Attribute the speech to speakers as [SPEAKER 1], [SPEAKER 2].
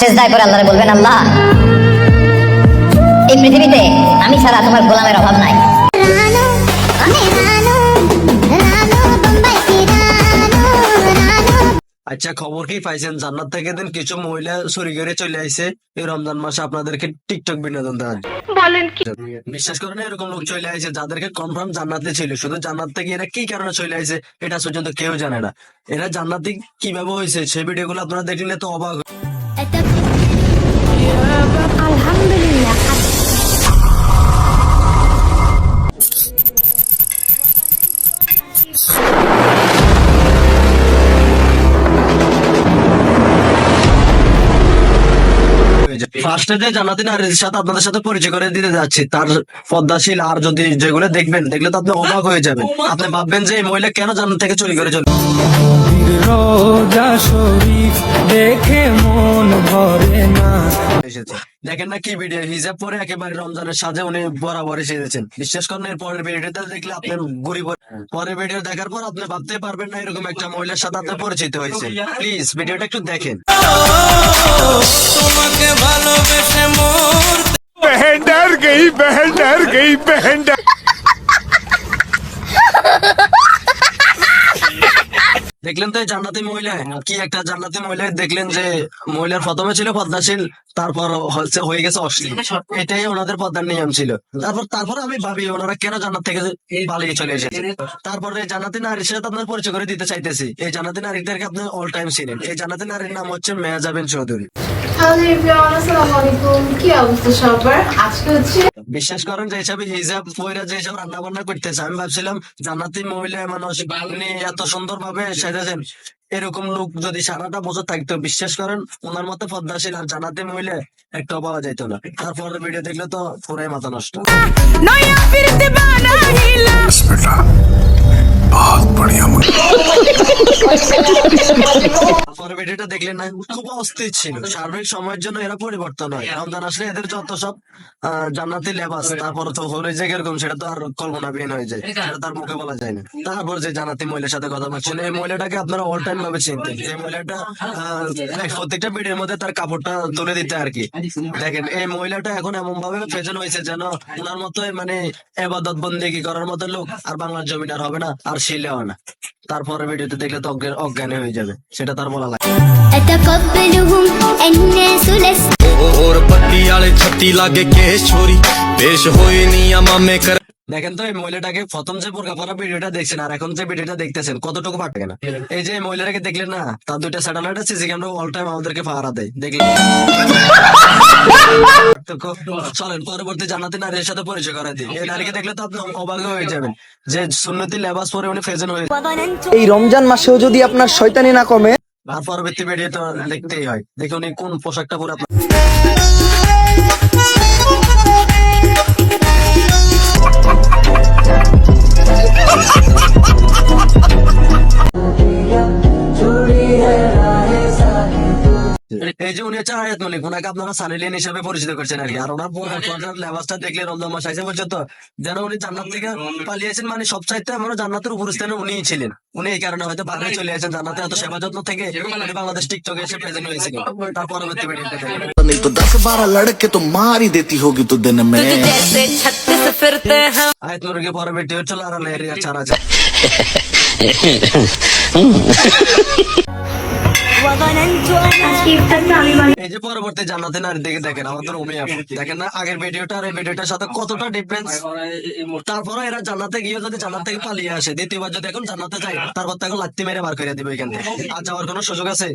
[SPEAKER 1] সেজদায় করে আল্লাহরে বলবেন আল্লাহ এই পৃথিবীতে আমি ছাড়া তোমার গোলামের অভাব নাই।
[SPEAKER 2] আচ্ছা খবর কি পাইছেন? জান্নাত থেকে দিন কিছু মহিলা চুরি করে চলে আইছে। এই রমজান মাসে আপনাদেরকে টিকটক বিনোদন দেওয়ার। বলেন কি? বিশ্বাস করেন এরকম লোক চলে আইছে যাদেরকে কনফার্ম জান্নাতে ছিল। শুধু জান্নাত থেকে এরা কি কারণে চলে আইছে এটা পর্যন্ত কেউ জানে না। এরা জান্নাতে কীভাবে হয়েছে সেই ভিডিওগুলো আপনারা দেখলে তো অবাক ফার্স্টে যে জান্নাতি নারীর সাথে আপনাদের সাথে পরিচয় করে দিতে যাচ্ছি তার পদ্মাশীল আর যদি যেগুলো দেখবেন দেখলে তো আপনি অবাক হয়ে যাবেন। আপনি ভাববেন যে এই মহিলা কেন জান্নাত থেকে চুরি করে চলে
[SPEAKER 3] রোজা শরীফ দেখে মন ভরে না।
[SPEAKER 2] এসেছে। দেখেন না কি ভিডিও হিজাব পরে একেবারে রমজানের সাজে উনি বরাবর এসেছেন বিশ্বাস করেন এর পরের ভিডিওটা দেখলে আপনি ঘুরি পরের ভিডিও দেখার পর আপনি ভাবতে পারবেন না এরকম একটা মহিলার সাথে আপনি পরিচিত হয়েছে প্লিজ ভিডিওটা একটু দেখেন
[SPEAKER 3] তোমাকে ভালোবেসে মোর
[SPEAKER 4] बहन डर गई बहन डर गई बहन डर
[SPEAKER 2] দেখলেন তো জান্নাতি মহিলা? কি একটা জান্নাতি মহিলা? দেখলেন যে মহিলার প্রথমে ছিল পদ্মাশীল তারপর হচ্ছে হয়ে গেছে অশ্লীল। এটাই ওনাদের পদ্মার নিয়ম ছিল। তারপর তারপর আমি ভাবি, ওনারা কেন জান্নাত থেকে পালিয়ে চলে এসেছে? তারপরে এই জান্নাতি নারীর সাথে আপনার পরিচয় করে দিতে চাইতেছি। এই জান্নাতি নারীদেরকে আপনি অল টাইম ছিলেন এই জান্নাতি নারীর নাম হচ্ছে মেয়াজাবিন চৌধুরী।
[SPEAKER 5] হ্যালো এভরিওয়ান আসসালামু আলাইকুম। কি অবস্থা সবার? আজকে হচ্ছে
[SPEAKER 2] বিশ্বাস করেন যে হিসাবে হিজাব পয়রা যে হিসাব রান্না বান্না করতেছে, আমি ভাবছিলাম জান্নাতি মহিলা মানুষ বাগনি এত সুন্দর ভাবে সেজেছেন। এরকম লোক যদি সারাটা বছর থাকতো, বিশ্বাস করেন ওনার মতো পদ্মাশীল আর জানাতে মহিলে একটা পাওয়া যাইতো না। তারপর ভিডিও দেখলে তো পুরাই মাথা নষ্ট। ভিডিওটা দেখলেন না খুব অস্থির ছিল। সার্বিক সময়ের জন্য এরা পরিবর্তন হয়। রমজান আসলে এদের যত সব জান্নাতি লেবাস তারপর তো হলে যে কীরকম সেটা তো আর কল্পনা বিহীন হয়ে যায়। সেটা তার মুখে বলা যায় না। তারপর যে জান্নাতি মহিলার সাথে কথা বলছেন এই মহিলাটাকে আপনারা অল টাইম ভাবে চিনতেন। এই মহিলাটা প্রত্যেকটা ভিডিওর মধ্যে তার কাপড়টা তুলে দিতে আর কি। দেখেন এই মহিলাটা এখন এমন ভাবে ফেশন হয়েছে যেন ওনার মতো মানে এবাদত বন্দেগি করার মতো লোক আর বাংলার জমিন আর হবে না আর শিলেও না। তারপরে ভিডিওতে দেখলে তো অজ্ঞান হয়ে যাবে। সেটা তার বলা লাগে। দেখেন তো এই মহিলাটাকে প্রথম যে বোরকা পরা ভিডিওটা দেখছেন আর এখন যে ভিডিওটা দেখতেছেন কতটুকু পাঠাবে না এই যে মহিলাটাকে দেখলেন না তার দুইটা স্যাটেলাইট আছে যে অল টাইম আমাদেরকে পাহারা দেয়। দেখলেন? পার্থক্য চলেন পরবর্তী জান্নাতি নারীর সাথে পরিচয় করা দিই। এই নারীকে দেখলে তো আপনি অবাক হয়ে যাবেন যে সুন্নতি লেবাস পরে উনি ফেজেন হয়ে
[SPEAKER 6] এই রমজান মাসেও যদি আপনার শয়তানি না কমে
[SPEAKER 2] আর পরবর্তী ভিডিও তো দেখতেই হয়। দেখে উনি কোন পোশাকটা পরে আপনার এই যে উনি হচ্ছে আয়াত মালিক ওনাকে আপনারা সানিলিয়ান হিসাবে পরিচিত করছেন আর কি। আর ওনার লেবাসটা দেখলে রমজান মাস আইসে বলছে তো যেন উনি জান্নাত থেকে পালিয়েছেন মানে সব চাইতে আমরা জান্নাতের উপর স্থানে উনিই ছিলেন। উনি এই কারণে হয়তো বাগানে চলে আসেন জান্নাতে এত সেবা যত্ন থেকে বাংলাদেশ টিকটকে এসে প্রেজেন্ট হয়েছে তার পরবর্তী
[SPEAKER 7] ভিডিওতে তো দশ বারো লড়কে তো মারি দেতি হোগি তো দিন মে
[SPEAKER 2] আয়াত মালিকের পরে ভিডিও চলে আর লেরিয়া চারা যায় এই যে পরবর্তী জান্নাতে নারী দেখে দেখেন আমাদের উমি দেখেন না, আগের ভিডিওটা আর এই ভিডিওটার সাথে কতটা ডিফারেন্স তারপরে এরা জান্নাতে গিয়ে যদি জান্নাত থেকে পালিয়ে আসে, দ্বিতীয়বার যদি এখন জান্নাতে যায়, তারপর তো এখন লাত্তি মেরে বার করে দিবে এখান থেকে। আর যাওয়ার কোনো সুযোগ আছে?